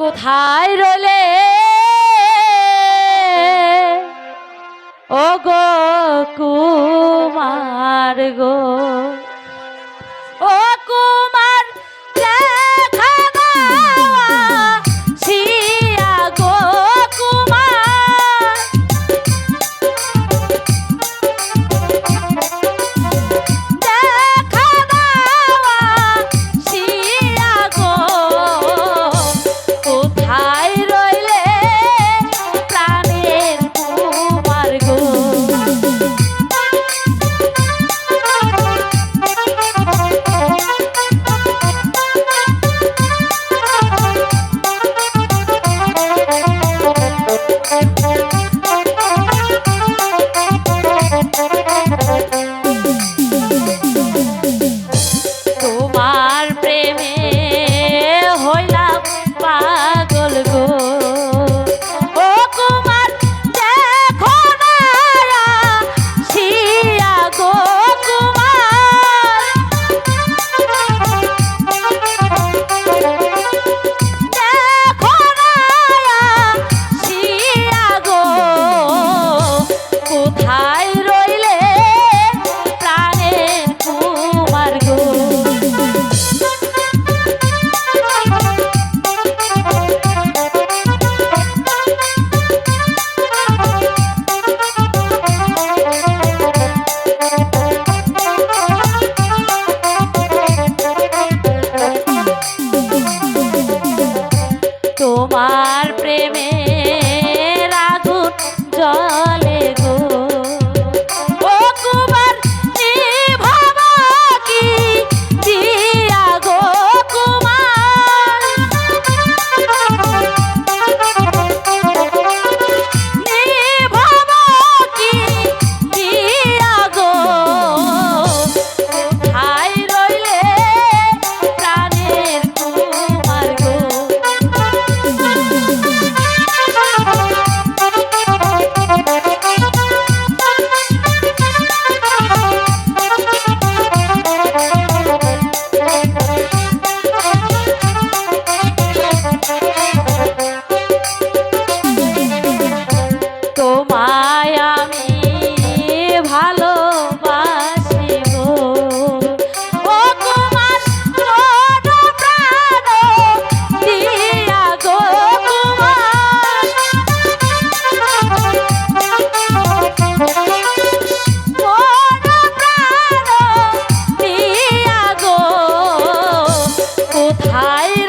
কোথায় রলে ও গো কুমার গো। thank you তোমার প্রেমে আগুন জলে গো। কোথায়